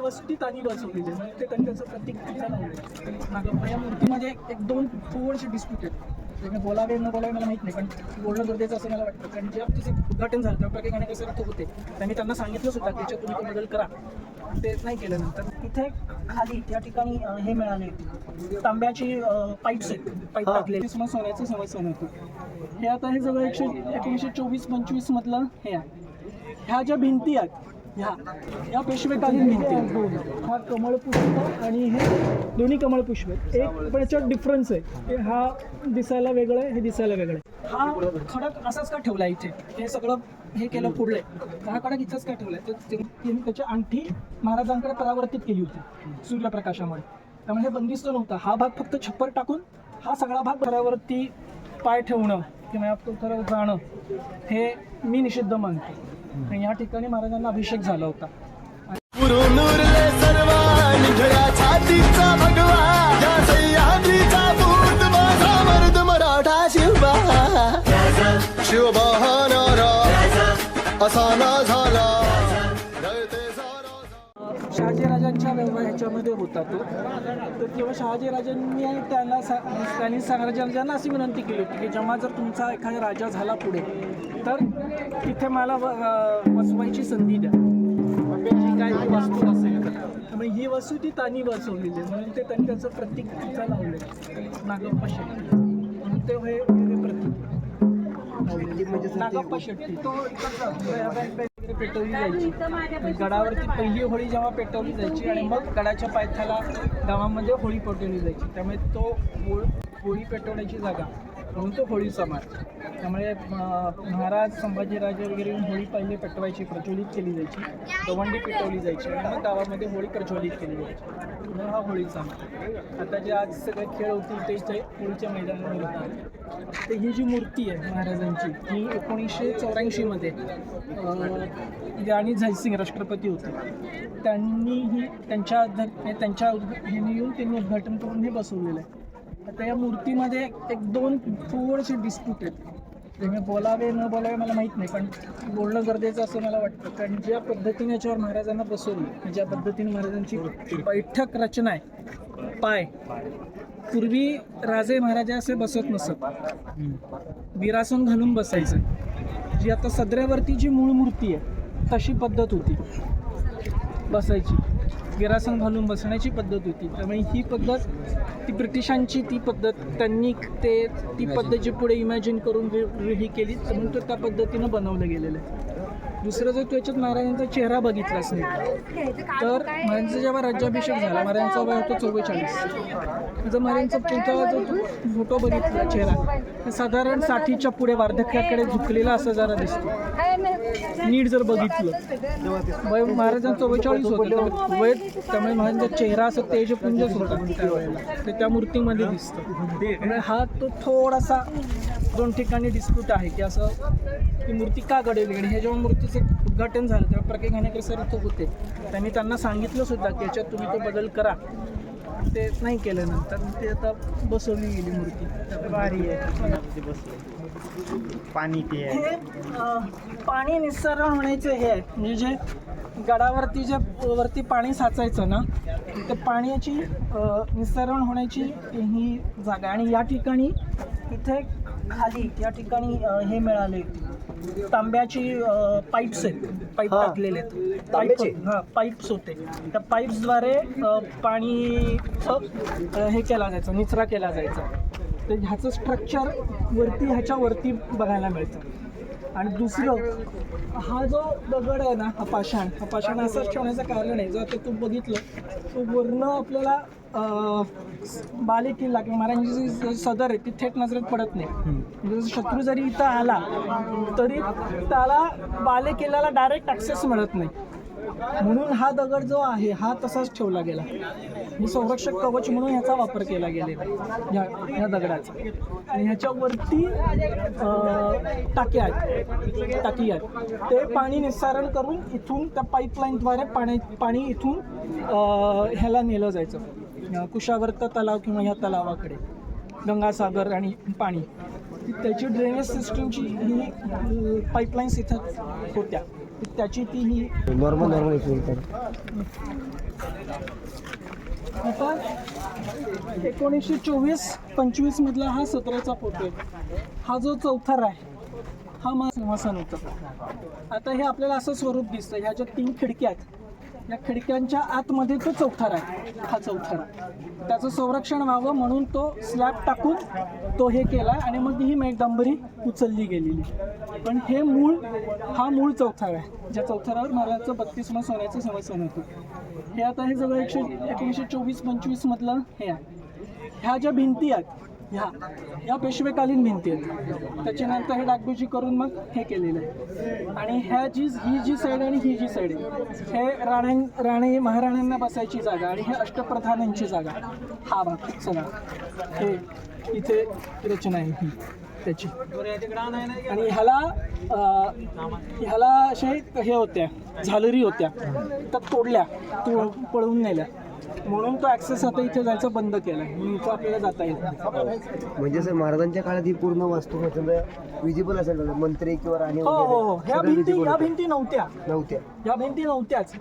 वस्तू ती त्यांनी बसवलेली आहे म्हणजे ते त्यांनी त्याचं प्रतीक तिथं या मूर्तीमध्ये एक दोन थोडेसे डिस्प्यूट आहेत. बोलावे न बोलावे मला माहीत नाही पण बोलणं गरजेचं असं मला वाटतं. कारण जेव्हा तिचं उद्घाटन झालं तेव्हा प्रत्येक गाणे कसं होते त्यांनी त्यांना सांगितलं सुद्धा त्याच्यात तुम्ही तो बदल करा. ते नाही केलं नंतर. तिथे खाली त्या ठिकाणी हे मिळाले. तांब्याची पाईप्स आहेत. पाईप टाकलेले. समज सोन्याचं समज सोनं होतं हे आता हे सगळं एकशे एकोणीसशे चोवीस पंचवीस मधलं हे आहे. ह्या ज्या भिंती आहेत ह्या या पेशवेकालीन भिंती हा कमळ पुष्प आणि हे दोन्ही कमळ पुष्प आहेत. एक पण याच्यात डिफरन्स आहे. की हा दिसायला वेगळं आहे हे दिसायला वेगळं आहे. हा खडक असाच का ठेवला इथे? हे सगळं हे केलं पुढले हा खडक इथंच का ठेवलाय तर त्यांनी त्याची अंगठी महाराजांकडे परावर्तित केली होती सूर्यप्रकाशामुळे. त्यामुळे हे बंदिस्त नव्हता. हा भाग फक्त छप्पर टाकून हा सगळा भाग परावरती पाय ठेवणं किंवा खरं जाणं हे मी निषिद्ध मानतो. आणि या ठिकाणी महाराजांना अभिषेक झाला होता. पुरून उरले शहाजीराजांच्या व्यवहार ह्याच्यामध्ये होता तो. तर तेव्हा शहाजीराजांनी त्याला सा त्यांनी शहाजीराजांना अशी विनंती केली होती की जेव्हा जर तुमचा एखादा राजा झाला पुढे तर तिथे मला वसवायची संधी द्या. जी काय वस्तू असेल. त्यामुळे ही वस्तू ती त्यांनी बसवलेली आहे. म्हणून ते त्यांनी त्याचं प्रतीक तिथं लावलं नागप्पा शेट्टी. म्हणून ते हे प्रतीक नागप्पा शेट्टी. तो पेटवली जायची. गडावरती पहिली होळी जेव्हा पेटवली जायची आणि मग गडाच्या पायथ्याला गावामध्ये होळी पेटवली जायची. त्यामुळे तो होळी पेटवण्याची जागा म्हणून तो होळी समाज. त्यामुळे महाराज संभाजीराजे वगैरे येऊन होळी पहिले पेटवायची प्रज्वलित केली जायची. गवंडी पेटवली जायची आणि मग गावामध्ये होळी प्रज्वलित केली जायची. म्हणून हा होळी समाज. आता जे आज सगळे खेळ होतील ते होळीच्या मैदानावर होतात. तर ही जी मूर्ती आहे महाराजांची ही एकोणीसशे चौऱ्याऐंशीमध्ये राणी झायसिंग राष्ट्रपती होते. त्यांनी ही त्यांच्या त्यांच्या ह्यांनी येऊन त्यांनी उद्घाटन करून हे बसवलेलं आहे. आता या मूर्तीमध्ये एक दोन थोडेसे डिस्प्यूट आहेत. त्यामुळे बोलावे न बोलावे मला माहीत नाही पण बोलणं गरजेचं असं मला वाटतं. कारण ज्या पद्धतीने याच्यावर महाराजांना बसवलं म्हणजे ज्या पद्धतीने महाराजांची बैठक रचना आहे पाय. पूर्वी राजे महाराजा असे बसत नसत. विरासन घालून बसायचं. जी आता सदऱ्यावरती जी मूळ मूर्ती आहे तशी पद्धत होती. बसायची. विरासन घालून बसण्याची पद्धत होती. त्यामुळे ही पद्धत ती ब्रिटिशांची ती पद्धत त्यांनी ते ती पद्धत जी पुढे इमॅजिन करून ही केली. म्हणून तर त्या पद्धतीनं बनवलं गेलेलं आहे. दुसरं जर तू याच्यात महाराजांचा चेहरा बघितलास नाही तर महाराजांचा जेव्हा राज्याभिषेक झाला महाराजांचा वय होतं चव्वेचाळीस जर महाराजांचा पुढचा जो तू फोटो बघितला चेहरा साधारण साठीच्या पुढे वार्धक्याकडे झुकलेला असं जरा दिसतो. नीट जर बघितलं. वय महाराजांचं चव्वेचाळीस होतं वय त्यामुळे महाराजांचा चेहरा असं तेजपुंजच होता त्यावेळेला ते त्या मूर्तीमध्ये दिसतं. हा तो थोडासा दोन ठिकाणी डिस्प्यूट आहे की असं ही मूर्ती का घडवली आणि हे जेव्हा मूर्तीचं उद्घाटन झालं तेव्हा प्रत्येक घाणेकर सर इथं होते. त्यांनी त्यांना सांगितलं सुद्धा की याच्यात तुम्ही तो बदल करा. ते नाही केलं नंतर. ते आता बसवली गेली मूर्ती. भारी आहे. पाणी ते पाणी निस्सरण होण्याचे हे आहे. म्हणजे जे गडावरती जे वरती पाणी साचायचं ना ते पाण्याची अं, निस्सरण होण्याची ही जागा. आणि या ठिकाणी इथे खाली या ठिकाणी अं, हे मिळाले. तांब्याची पाईप्स आहेत. पाईप टाकलेले आहेत. पाईप हां पाईप्स होते. त्या पाईप्सद्वारे पाणी हे केला जायचा निचरा केला जायचा. तर ह्याचं स्ट्रक्चर वरती ह्याच्या वरती बघायला मिळतं. आणि दुसरं हा जो दगड आहे ना हा पाषाण. हा पाषाण असंच ठेवण्याचं कारण आहे. जर आता तू बघितलं तो वर्ण आपल्याला बाले किल्ला किंवा महाराजांची जी सदर आहे ती थेट नजरेत पडत नाही. म्हणजे जर शत्रू जरी इथं आला तरी त्याला बाले किल्ल्याला डायरेक्ट ॲक्सेस मिळत नाही. म्हणून हा दगड जो आहे हा तसाच ठेवला गेला. ही संरक्षक कवच म्हणून ह्याचा वापर केला गेलेला ह्या ह्या दगडाचा. आणि ह्याच्यावरती टाक्या आहेत. टाकी आहेत. ते पाणी निस्सारण करून इथून त्या पाईपलाईनद्वारे पाणी पाणी इथून ह्याला नेलं जायचं. कुशावर्त तलाव किंवा ह्या तलावाकडे. गंगासागर आणि पाणी. त्याची ड्रेनेज सिस्टमची ही पाईपलाईन्स इथं होत्या. त्याची ती ही नॉर्मल नॉर्मल आता एकोणीसशे चोवीस पंचवीस मधला हा सतराचा फोटो आहे. हा जो चौथा आहे हा मा सिंहासन होतं. आता हे आपल्याला असं स्वरूप दिसतं. ह्या ज्या तीन खिडक्या आहेत या खिडक्यांच्या आतमध्ये तो चौथार आहे. हा चौथारा. त्याचं संरक्षण व्हावं म्हणून तो स्लॅब टाकून तो हे केला आणि मग ही मेघडंबरी उचलली गेलेली पण हे मूळ हा मूळ चौथारा आहे. ज्या चौथारावर महाराजांचं बत्तीसमं सोन्याचं समस्या होतं. हे आता हे सगळं एकशे एकोणीसशे चोवीस पंचवीस मधलं हे आहे. ह्या ज्या भिंती आहेत ह्या ह्या पेशवेकालीन भिंती आहेत. त्याच्यानंतर हे डागडुजी करून मग हे केलेलं आहे. आणि ह्या जी ही जी साईड आणि ही जी साईड आहे हे राणे राणे महाराण्यांना बसायची जागा आणि हे अष्टप्रधानांची जागा. हा भाग सगळा. हे इथे रचना आहे ही. त्याची. आणि ह्याला ह्याला असे हे होत्या. झालरी होत्या. त्या तोडल्या. तो पळवून नेल्या. म्हणून तो ऍक्सेस आता इथे जायचं बंद केला म्हणून इथं आपल्याला जाता येत नाही. म्हणजे सर महाराजांच्या काळात ही पूर्ण वास्तू विजिबल असेल. ना, मंत्री किंवा राणी हो हो हो. ह्या सगळं भिंती visible ह्या होतं. भिंती नव्हत्या. नव्हत्या. ह्या भिंती नव्हत्याच.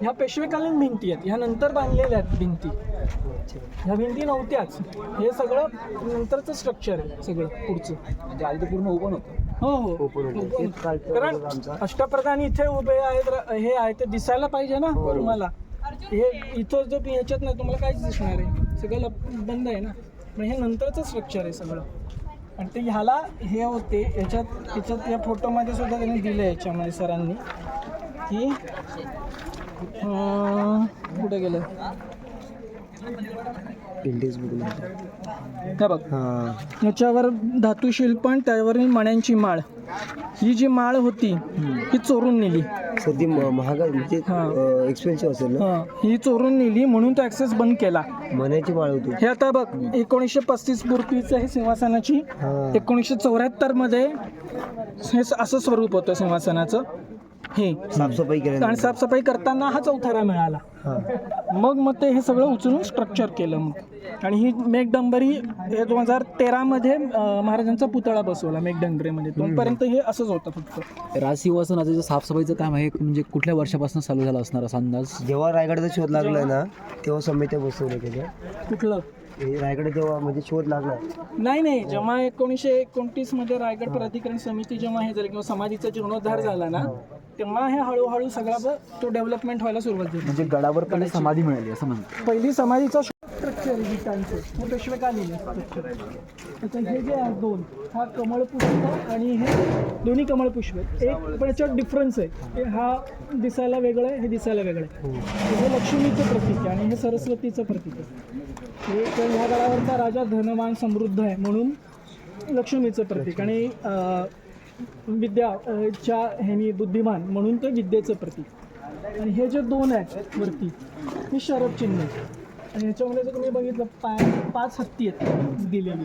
ह्या पेशवेकालीन भिंती आहेत. ह्या नंतर बांधलेल्या आहेत भिंती. ह्या भिंती नव्हत्याच. हे सगळं नंतरचं स्ट्रक्चर आहे सगळं पुढचं. म्हणजे आधी पूर्ण ओपन होतं. हो हो. होतं. कारण आमचा. अष्टप्रधान इथे उभे आहेत र- हे आहे ते दिसायला पाहिजे ना तुम्हाला. हे इथं जो ह्याच्यात ना तुम्हाला काहीच दिसणार आहे. सगळं लप- बंद आहे ना. पण हे नंतरचं स्ट्रक्चर आहे सगळं. आणि ते ह्याला हे होते याच्यात याच्यात या फोटोमध्ये सुद्धा त्यांनी दिलं याच्यामध्ये सरांनी की कुठे गेलं? हे बघ. याच्यावर धातू शिल्प आणि त्यावरील मण्यांची माळ. ही जी माळ होती ही चोरून नेली. सध्या महाग म्हणजे हा. एक्सपेन्सिव्ह असेल ना? हं, ही चोरून नेली म्हणून तो ऍक्सेस बंद केला. मनाची माळ होती. हे आता बघ एकोणीसशे पस्तीस पूर्वीचं हे सिंहासनाची हा. एकोणीसशे चौऱ्याहत्तरमध्ये हे स- असं स्वरूप होतं सिंहासनाचं. हे. साफसफाई आणि केल्या साफसफाई करताना हा चौथारा मिळाला. मग मग ते हे सगळं उचलून स्ट्रक्चर केलं मग. आणि ही मेघडंबरी हे दोन हजार तेरामध्ये महाराजांचा पुतळा बसवला मेघडंबरीमध्ये तोपर्यंत हे असंच होतं फक्त. राजसिंहासनाचं जे साफसफाईचं काम आहे म्हणजे कुठल्या वर्षापासून चालू झालं असणार असा अंदाज? जेव्हा रायगडाचा शोध लागला ना तेव्हा समित्या बसवल्या त्याच्या कुठलं? हे रायगड जेव्हा म्हणजे शोध लागला. नाही नाही. जेव्हा एकोणीसशे एकोणतीसमध्ये रायगड प्राधिकरण समिती जेव्हा हे झालं किंवा समाधीचा जीर्णोद्धार झाला ना तेव्हा हे हळूहळू सगळा तो डेव्हलपमेंट व्हायला सुरुवात झाली. म्हणजे गडावर पण समाधी मिळाली असं म्हणतात. पहिली समाधीचा स्ट्रक्चर आहे विटांचं. हे पेशवेकालीन स्ट्रक्चर त्याचं हे जे आहे दोन हा कमळ पुष्प आणि हे दोन्ही कमळ पुष्प. आहेत. एक पण याच्यात डिफरन्स आहे. की हा दिसायला वेगळं आहे हे दिसायला वेगळं आहे. हे लक्ष्मीचं प्रतीक आहे आणि हे सरस्वतीचं प्रतीक आहे. हे तर ह्या गडावरचा राजा धनवान समृद्ध आहे म्हणून लक्ष्मीचं प्रतीक. आणि अं, विद्या च्या ह्यानी बुद्धिमान म्हणून ते विद्येचं प्रतीक. आणि हे जे दोन आहेत वरती हे शरद चिन्ह आहे आणि ह्याच्यामध्ये जर तुम्ही बघितलं पाय पाच हत्ती आहेत दिलेली.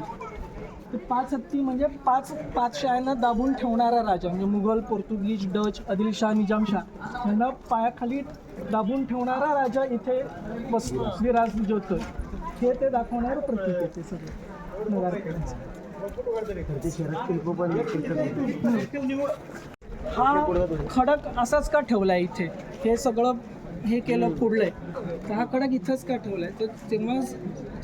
ते पाच हत्ती म्हणजे पाच पाचशायांना दाबून ठेवणारा राजा म्हणजे मुघल पोर्तुगीज डच आदिलशाह निजामशाह यांना पायाखाली दाबून ठेवणारा राजा इथे बसतो विराजतोय हे ते दाखवणारं प्रतीक आहे ते सगळं. नगारकरांचं. हा खडक असाच का ठेवलाय इथे? हे सगळं हे केलं फोडलंय. तर हा खडक इथंच का ठेवलाय? तर तेव्हा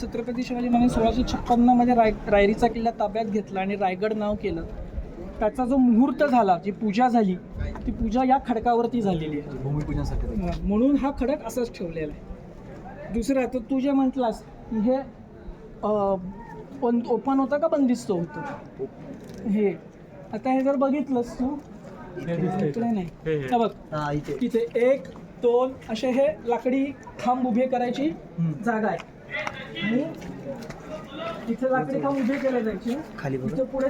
छत्रपती शिवाजी महाराज सोळाशे छप्पन्नमध्ये राय रायरीचा किल्ला ताब्यात घेतला आणि रायगड नाव केलं. त्याचा जो मुहूर्त झाला जी पूजा झाली ती पूजा या खडकावरती झालेली आहे. भूमिपूजनासाठी. म्हणून हा खडक असाच ठेवलेला आहे. दुसरं तर तू जे म्हटलास हे ओपन होतं का बंदिस्त होतं? हे. आता हे जर बघितलंस तू नाही. हे बघ. इथे. तिथे एक दोन असे हे लाकडी खांब उभे करायची जागा आहे. आणि इथे लाकडी खांब उभे केले जायचे. खाली बघा. इथे पुढे.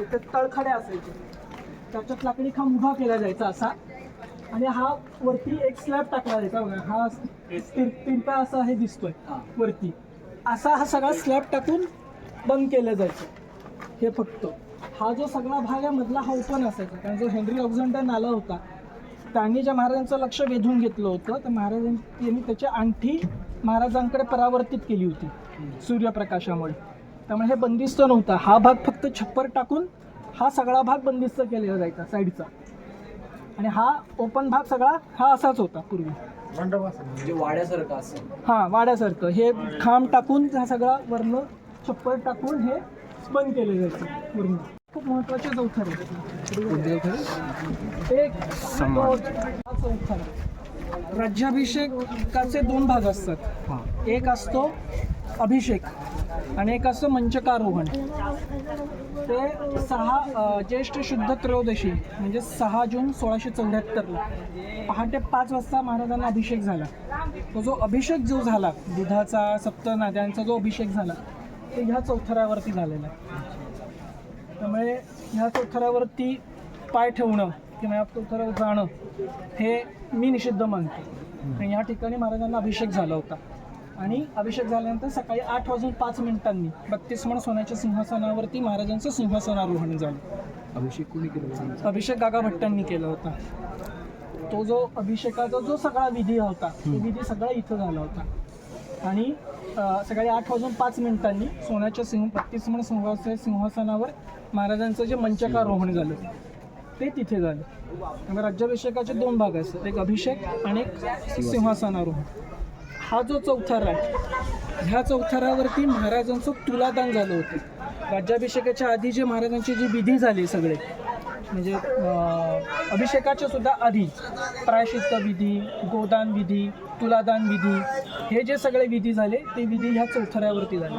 इथे तळखडे असायचे. त्याच्यात लाकडी खांब उभा केला जायचा असा. आणि हा वरती एक स्लॅब टाकला जायचा. बघा हा तिर- तिरपा असा हे दिसतोय. वरती. असा हा सगळा स्लॅब टाकून बंद केलं जायचं. हे फक्त. हा जो सगळा भाग आहे मधला हा ओपन असायचा. कारण जो हेनरी ऑक्झंडर नाला होता त्यांनी ज्या महाराजांचं लक्ष वेधून घेतलं होतं. तर महाराजांनी त्याची आणखी महाराजांकडे परावर्तित केली होती सूर्यप्रकाशामुळे. त्यामुळे हे बंदिस्त नव्हतं. हा भाग फक्त छप्पर टाकून हा सगळा भाग बंदिस्त केलेला जायचा साईडचा. आणि हा ओपन भाग सगळा हा असाच होता पूर्वी. म्हणजे वाड्यासारखं असं. हा वाड्यासारखं. हे खांब टाकून हा सगळा वर्ण छप्पर टाकून हे बंद केले जायचे पूर्ण. खूप महत्त्वाचे चौथर. एक हा चौथरा. राज्याभिषेकाचे दोन भाग असतात. हां. एक असतो अभिषेक आणि एक असं मंचकारोहण. ते सहा ज्येष्ठ शुद्ध त्रयोदशी म्हणजे सहा जून सोळाशे चौऱ्याहत्तरला. पहाटे पाच वाजता महाराजांना अभिषेक झाला. तो जो अभिषेक जो झाला दुधाचा सप्त नाद्यांचा जो अभिषेक झाला तो ह्या चौथऱ्यावरती झालेला. आहे त्यामुळे ह्या चौथऱ्यावरती पाय ठेवणं किंवा या चौथऱ्यावर जाणं हे मी निषिद्ध मानतो. आणि या ठिकाणी महाराजांना अभिषेक झाला होता. आणि अभिषेक झाल्यानंतर सकाळी आठ वाजून पाच मिनिटांनी बत्तीस मण सोन्याच्या सिंहासनावरती महाराजांचं सिंहासनारोहण झालं. अभिषेक कोणी केलं. अभिषेक गागा भट्टांनी केला होता. तो जो अभिषेकाचा जो सगळा विधी होता तो विधी सगळा इथं झाला होता. आणि सकाळी आठ वाजून पाच मिनिटांनी सोन्याच्या सिंह बत्तीस मण सिंहास सिंहासनावर महाराजांचं जे मंचकारोहण झालं ते तिथे झालं. त्यामुळे राज्याभिषेकाचे दोन भाग असतात एक अभिषेक आणि एक सिंहासनारोहण. हा जो चौथारा आहे ह्या चौथारावरती महाराजांचं तुलादान झालं होतं. राज्याभिषेकाच्या आधी जे महाराजांची जी विधी झाली सगळे म्हणजे अभिषेकाच्या सुद्धा आधी प्रायशित्त विधी गोदान विधी तुलादान विधी हे जे सगळे विधी झाले ते विधी ह्या चौथऱ्यावरती झाले.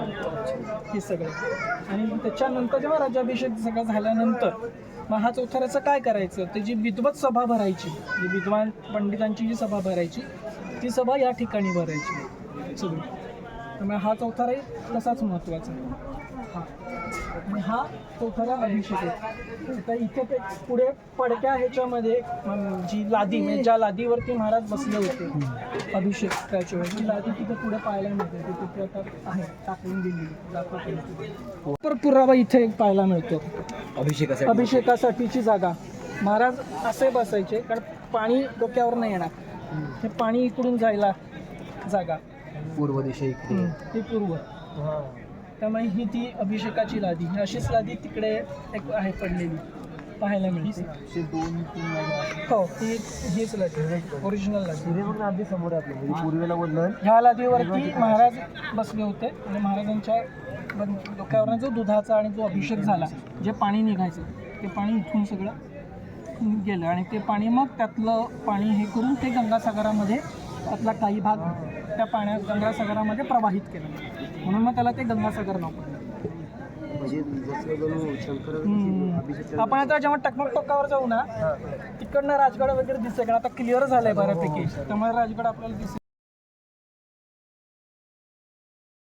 हे सगळे. आणि त्याच्यानंतर जेव्हा राज्याभिषेक सगळा झाल्यानंतर मग हा चौथऱ्याचं काय करायचं? ते जी विद्वत सभा भरायची जी विद्वान पंडितांची जी सभा भरायची ती सभा या ठिकाणी भरायची सगळी त्यामुळे हा चौथाराही तसाच महत्त्वाचा आहे. हा. आणि हा चौथारा अभिषेक आहे. आता इथे ते पुढे पडक्या ह्याच्यामध्ये जी लादी म्हणजे ज्या लादीवरती महाराज बसले होते अभिषेक त्याच्या ती लादी तिथे पुढे पाहायला मिळते. ती तिथे आता आहे टाकून दिलेली दाखवतो. तर पुरावा इथे एक पाहायला मिळतो. अभिषेकासाठी. अभिषेकासाठीची जागा. महाराज असे बसायचे कारण पाणी डोक्यावर नाही येणार. हे पाणी इकडून जायला जागा. पूर्व दिशा इकडे. ती पूर्व. त्यामुळे ही ती अभिषेकाची लादी. ही अशीच लादी तिकडे एक आहे पडलेली. पाहायला मिळते. दोन तीन हो ही हीच लादी. ओरिजिनल लादी. अगदी समोर पूर्वेला वडलं. ह्या लादीवरती महाराज बसले होते. आणि महाराजांच्या डोक्यावरनं जो दुधाचा आणि जो अभिषेक झाला जे पाणी निघायचं ते पाणी इथून सगळं गेलं आणि ते पाणी मग त्यातलं पाणी हे करून ते गंगासागरामध्ये त्यातला काही भाग त्या पाण्यात गंगासागरामध्ये प्रवाहित केला. म्हणून मग त्याला ते गंगासागर नाव पडलं. म्हणजे. आपण आता जेव्हा टकमक टोकावर जाऊ ना तिकडनं राजगड वगैरे दिसेल कारण आता क्लिअर झालंय बऱ्यापैकी. त्यामुळे राजगड आपल्याला दिसेल.